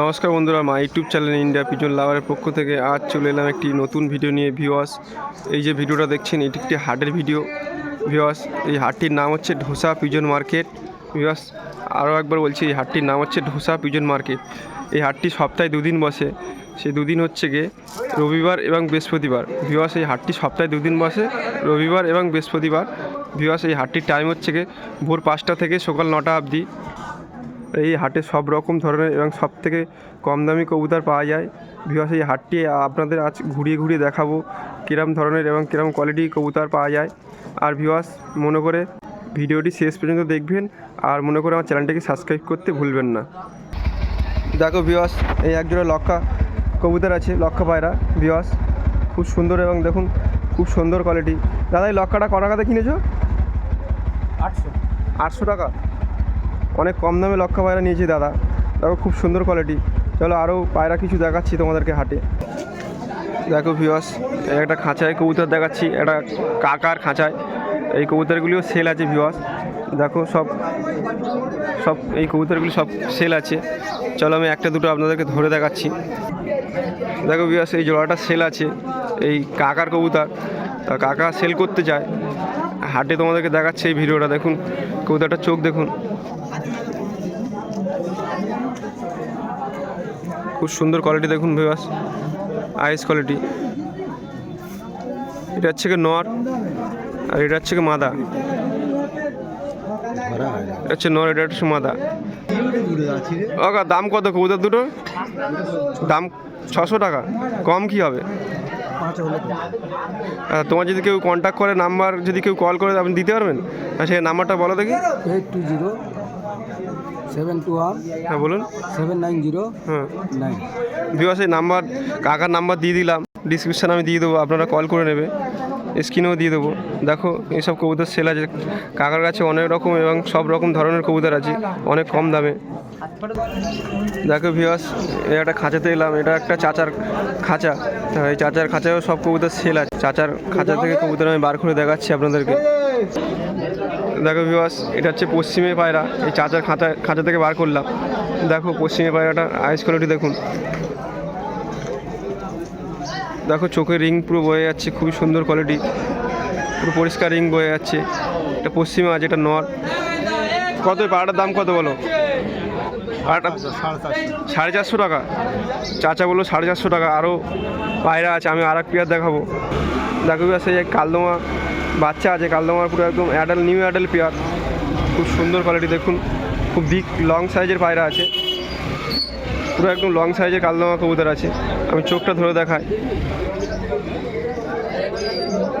নমস্কার বন্ধুরা মা ইউটিউব চ্যানেল ইন্ডিয়া পিজন লাভারের পক্ষ থেকে আজ চলে এলাম একটি নতুন ভিডিও নিয়ে ভিওয়াস এই যে ভিডিওটা দেখছেন, এটি একটি হাটের ভিডিও ভিওয়াস এই হাটটির নাম হচ্ছে ঢোসা পিজন মার্কেট ভিওয়াস আরও একবার বলছি, এই হাটটির নাম হচ্ছে ঢোসা পিজন মার্কেট এই হাটটি সপ্তাহে দুদিন বসে। সেই দুদিন হচ্ছে গিয়ে রবিবার এবং বৃহস্পতিবার। ভিওয়াস এই হাটটি সপ্তাহে দুদিন বসে, রবিবার এবং বৃহস্পতিবার। ভিওয়াস এই হাটটির টাইম হচ্ছে গিয়ে ভোর পাঁচটা থেকে সকাল নটা অবধি। এই হাটে সব রকম ধরনের এবং সব থেকে কম দামি কবুতর পাওয়া যায়। ভিওয়াস এই হাটটি আপনাদের আজ ঘুরিয়ে ঘুরিয়ে দেখাবো কিরম ধরনের এবং কিরম কোয়ালিটি কবুতর পাওয়া যায়। আর ভিওয়াস মনে করে ভিডিওটি শেষ পর্যন্ত দেখবেন আর মনে করে আমার চ্যানেলটিকে সাবস্ক্রাইব করতে ভুলবেন না। দেখো ভিওয়াস এই একজোড়া লক্ষা কবুতর আছে লক্ষা পায়রা। ভিওয়াস খুব সুন্দর এবং দেখুন খুব সুন্দর কোয়ালিটি দাদা এই লক্ষাটা ক টাকাতে কিনেছো? আটশো। আটশো টাকা? অনেক কম দামে লক্ষা পায়রা নিয়েছি দাদা। দেখো খুব সুন্দর কোয়ালিটি চলো আরও পায়রা কিছু দেখাচ্ছি তোমাদেরকে হাটে। দেখো ভিওয়াস একটা খাঁচায় কবুতর দেখাচ্ছি একটা কাকার খাঁচায়। এই কবুতরগুলিও সেল আছে ভিওয়াস দেখো সব সব এই কবুতরগুলি সব সেল আছে। চলো আমি একটা দুটো আপনাদেরকে ধরে দেখাচ্ছি। দেখো ভিওয়াস এই জোড়াটা সেল আছে, এই কাকার কবুতর। তা কাকা সেল করতে চায় হাটে তোমাদেরকে দেখাচ্ছে এই ভিডিওটা, দেখুন। কবুতরটার চোখ দেখুন। খুব সুন্দর কোয়ালিটি দেখুন ভিওয়াস আইস কোয়ালিটি এটা হচ্ছে গিয়ে নর আর এটা হচ্ছে গিয়ে মাদা। এটা হচ্ছে নর এটা হচ্ছে মাদা। ওকা দাম কত কবুতর দুটো দাম ছশো টাকা কম কি হবে? আচ্ছা, তোমার যদি কেউ কন্ট্যাক্ট করে নাম্বার যদি কেউ কল করে আপনি দিতে পারবেন? সেই নাম্বারটা বলো দেখি। Eight two zero seven two one হ্যাঁ বলুন। সেভেন নাইন জিরো হ্যাঁ। নাইন। নাম্বার কাকার নাম্বার দিয়ে দিলাম। ডিসক্রিপশানে আমি দিয়ে দেবো আপনারা কল করে নেবে। স্ক্রিনেও দিয়ে দেবো। দেখো এইসব কবুতর সেল আছে। কাকার কাছে অনেক রকম এবং সব রকম ধরনের কবুতর আছে অনেক কম দামে। দেখো ভিওয়াস এই একটা খাঁচাতে এলাম এটা একটা চাচার খাঁচা। তা এই চাচার খাঁচায়ও সব কবুতর সেল আছে। চাচার খাঁচা থেকে কবুতর আমি বার করে দেখাচ্ছি আপনাদেরকে। দেখো ভিওয়াস এটা হচ্ছে পশ্চিমে পায়রা। এই চাচার খাঁচা খাঁচা থেকে বার করলাম। দেখো পশ্চিমে পায়রাটা আইস কোয়ালিটি দেখুন। দেখো চোখের রিং পুরো বয়ে যাচ্ছে খুবই সুন্দর কোয়ালিটি পুরো পরিষ্কার রিং বয়ে যাচ্ছে। এটা পশ্চিমে আছে এটা নর কত এই পাড়াটার দাম কত বলো? পাড়াটা সাড়ে চারশো। টাকা। চাচা বলল সাড়ে চারশো টাকা। আরও পায়রা আছে আমি আর এক পেয়ার দেখাবো। দেখো সেই এক কালদমা বাচ্চা আছে কালদমার পুরো একদম অ্যাডাল নিউ অ্যাডাল পেয়ার খুব সুন্দর কোয়ালিটি দেখুন। খুব বিগ লং সাইজের পায়রা আছে। পুরো একদম লং সাইজের কালদমা কবুতর আছে। আমি চোখটা ধরে দেখাই।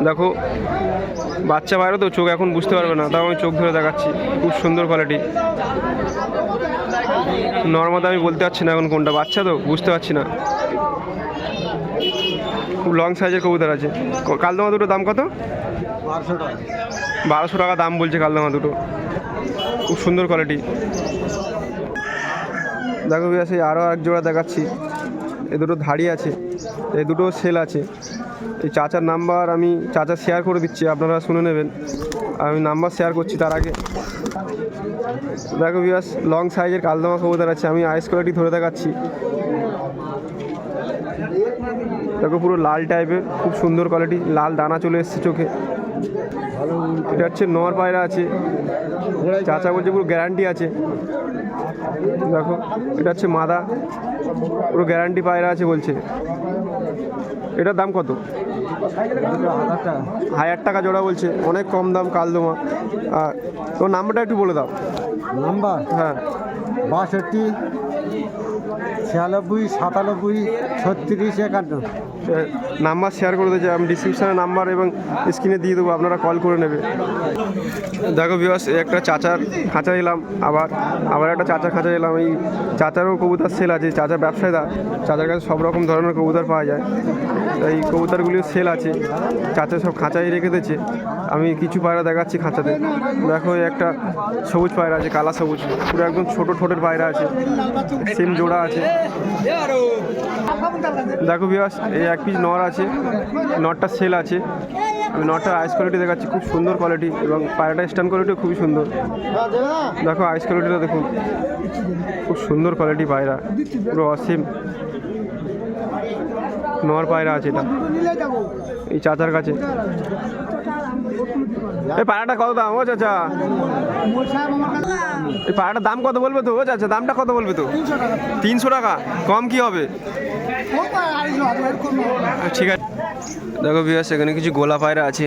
দেখো, বাচ্চা বাইরে তো চোখ এখন বুঝতে পারবে না, তাও আমি চোখ ধরে দেখাচ্ছি। খুব সুন্দর কোয়ালিটি নর্মাল আমি বলতে পারছি না এখন কোনটা, বাচ্চা তো বুঝতে পারছি না। খুব লং সাইজের কবুতর আছে। কালদমা দুটো দাম কত? বারোশো টাকা। বারোশো টাকা দাম বলছে কালদমা দুটো। খুব সুন্দর কোয়ালিটি দেখো বিয়া সেই আরও এক জোড়া দেখাচ্ছি। এ দুটো ধাড়ি আছে এ দুটো সেল আছে। এই চাচার নাম্বার আমি চাচা শেয়ার করে দিচ্ছি আপনারা শুনে নেবেন। আমি নাম্বার শেয়ার করছি তার আগে। দেখো বিয়াস লং সাইজের কালদমা কবুতর আছে আমি আইস কোয়ালিটি ধরে দেখাচ্ছি। দেখো পুরো লাল টাইপের খুব সুন্দর কোয়ালিটি লাল দানা চলে এসছে চোখে। এটা হচ্ছে নর পায়রা আছে। চাচা বলছে পুরো গ্যারান্টি আছে। দেখো এটা হচ্ছে মাদা পুরো গ্যারান্টি পায়রা আছে বলছে। এটার দাম কত? হাজার টাকা জোড়া বলছে অনেক কম দাম কালদমা। আর তোর নাম্বারটা একটু বলে দাও। নাম্বার? হ্যাঁ। বাষট্টি ছিয়ানব্বই সাতানব্বই ছত্রিশ একান্ন। নাম্বার শেয়ার করে দিয়েছে আমি ডিসক্রিপশানে নাম্বার এবং স্ক্রিনে দিয়ে দেবো, আপনারা কল করে নেবে। দেখো বিবাস একটা চাচার খাঁচা এলাম আবার আবার একটা চাচার খাঁচা এলাম এই চাচারও কবুতর সেল আছে, চাচার ব্যবসায়ীদা চাচার কাছে সব রকম ধরনের কবুতর পাওয়া যায়। এই কবুতরগুলিও সেল আছে, চাচা সব খাঁচাই রেখে দিয়েছে। আমি কিছু পায়রা দেখাচ্ছি খাঁচাতে। দেখো একটা সবুজ পায়রা আছে, কালা সবুজ, পুরো একদম ছোটো ঠোঁটের পায়রা আছে সেম জোড়া আছে। দেখো বিয়াস এই এক পিস নর আছে, নরটা সেল আছে। আমি নটা আইস কোয়ালিটি দেখাচ্ছি, খুব সুন্দর কোয়ালিটি এবং পায়রাটা স্ট্যান্ড কোয়ালিটিও খুবই সুন্দর। দেখো আইস কোয়ালিটিটা দেখুন, খুব সুন্দর কোয়ালিটি পায়রা, পুরো অসীম। নর পায়রা আছে এটা। এই চাচার কাছে। এই পায়রাটা কত দাম? ও চাচা। এই পায়রাটার দাম কত বলবে তো? ও চাচা, দামটা কত বলবে তো? তিনশো টাকা? কম কি হবে? ঠিক আছে। দেখো বিয়াস এখানে কিছু গোলা পায়রা আছে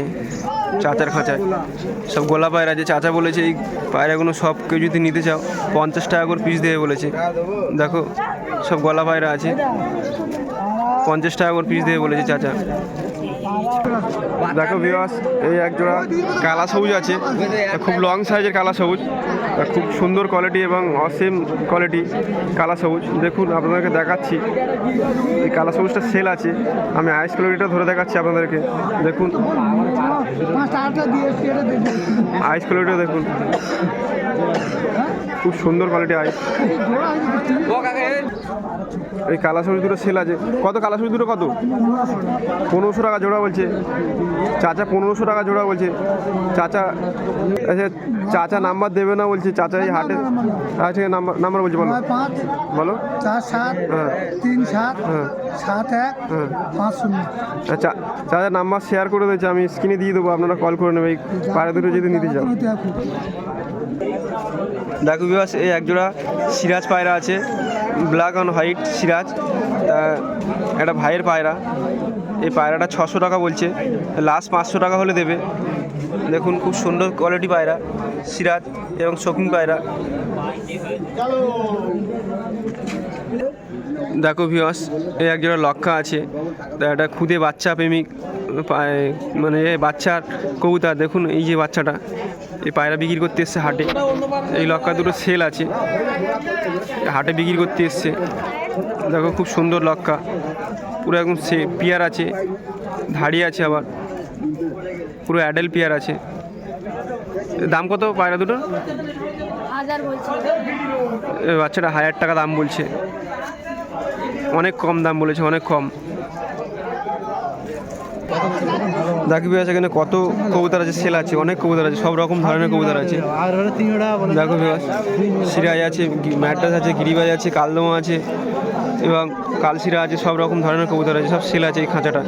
চাচার খাঁচায়। সব গোলা পায়রা আছে চাচা বলেছে, এই পায়রাগুলো সব কেউ যদি নিতে চাও, পঞ্চাশ টাকা করে পিস দেবে বলেছে। দেখো, সব গলা পায়রা আছে। পঞ্চাশ টাকা করে পিস দেবে বলেছে চাচা। দেখো বিয়াস এই একজোড়া কালা সবুজ আছে। খুব লং সাইজের কালা সবুজ। খুব সুন্দর কোয়ালিটি এবং অসীম কোয়ালিটি কালা সবুজ। দেখুন আপনাদেরকে দেখাচ্ছি। এই কালা সবুজটা সেল আছে। আমি আইস কোয়ালিটিটা ধরে দেখাচ্ছি আপনাদেরকে। দেখুন। আইস কোয়ালিটিটা দেখুন। খুব সুন্দর কোয়ালিটি আইস এই কালা সবুজ দুটো সেল আছে। কত? কালা সবুজ দুটো কত? পনেরোশো টাকা জোড়া বলছে। চাচা পনেরোশো টাকা জোড়া বলছে। চাচা আচ্ছা চাচা নাম্বার দেবে না বলছে। চাচা এই হাটে আচ্ছা নাম্বার নাম্বার বলছে বলো। বলো। চার সাত হ্যাঁ। তিন সাত হ্যাঁ। সাত এক হ্যাঁ। পাঁচ শূন্য। আচ্ছা চাচা নাম্বার শেয়ার করে দিয়েছে। আমি স্ক্রিনে দিয়ে দেবো। আপনারা কল করে নেবে। এই পাড়া দুটো যদি নিতে চাও। দেখো বিবাস এই একজোড়া সিরাজ পায়রা আছে ব্ল্যাক অ্যান্ড হোয়াইট সিরাজ। একটা ভাইয়ের পায়রা, এই পায়রাটা ছশো টাকা বলছে লাস্ট পাঁচশো টাকা হলে দেবে। দেখুন, খুব সুন্দর কোয়ালিটি পায়রা, সিরাজ এবং শৌখিন পায়রা। দেখো ভিওস এই একজোড়া লক্ষা আছে একটা খুদে বাচ্চা প্রেমিক মানে বাচ্চার কবুতর, দেখুন এই যে বাচ্চাটা। এই পায়রা বিক্রি করতে এসছে হাটে। এই লক্কা দুটো সেল আছে। হাটে বিক্রি করতে এসছে। দেখো খুব সুন্দর লক্কা পুরো একদম সে পিয়ার আছে। ধাড়ি আছে আবার। পুরো অ্যাডেল পিয়ার আছে। দাম কত পায়রা দুটো বাচ্চাটা হাজার টাকা দাম বলছে। অনেক কম দাম বলেছে অনেক কম। দেখবি আছে এখানে কত কবুতর আছে, সেল আছে, অনেক কবুতর আছে, সব রকম ধরনের কবুতর আছে। দেখো সিরাজ আছে ম্যাড্রাস আছে, গিরিবাজ আছে, কালদমা আছে, এবং কালশিরা আছে, সব রকম ধরনের কবুতর আছে, সব সেল আছে এই খাঁচাটা।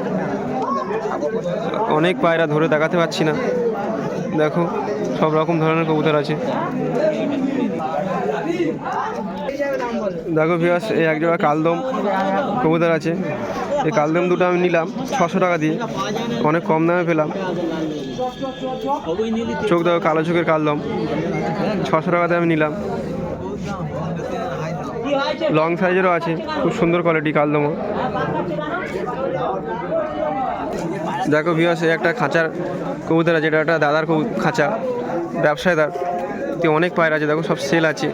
অনেক পায়রা ধরে দেখাতে পারছি না। দেখো, সব রকম ধরনের কবুতর আছে। দেখো ভিয়াস এই এক জোড়া কালদম কবুতর আছে। এই কালদম দুটো আমি নিলাম, ছশো টাকা দিয়ে। অনেক কম দামে পেলাম। চোখ দেখো, কালো চোখের কালদম। ছশো টাকাতে আমি নিলাম। লং সাইজেরও আছে, খুব সুন্দর কোয়ালিটি কালদমও। দেখো ভিয়াস এই একটা খাঁচার কবুতর আছে, এটা একটা দাদার খাঁচা, ব্যবসায়দার। তে অনেক পায়রা আছে, দেখো সব সেল আছে।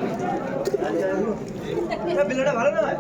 ছেলেটা ভালো নয়?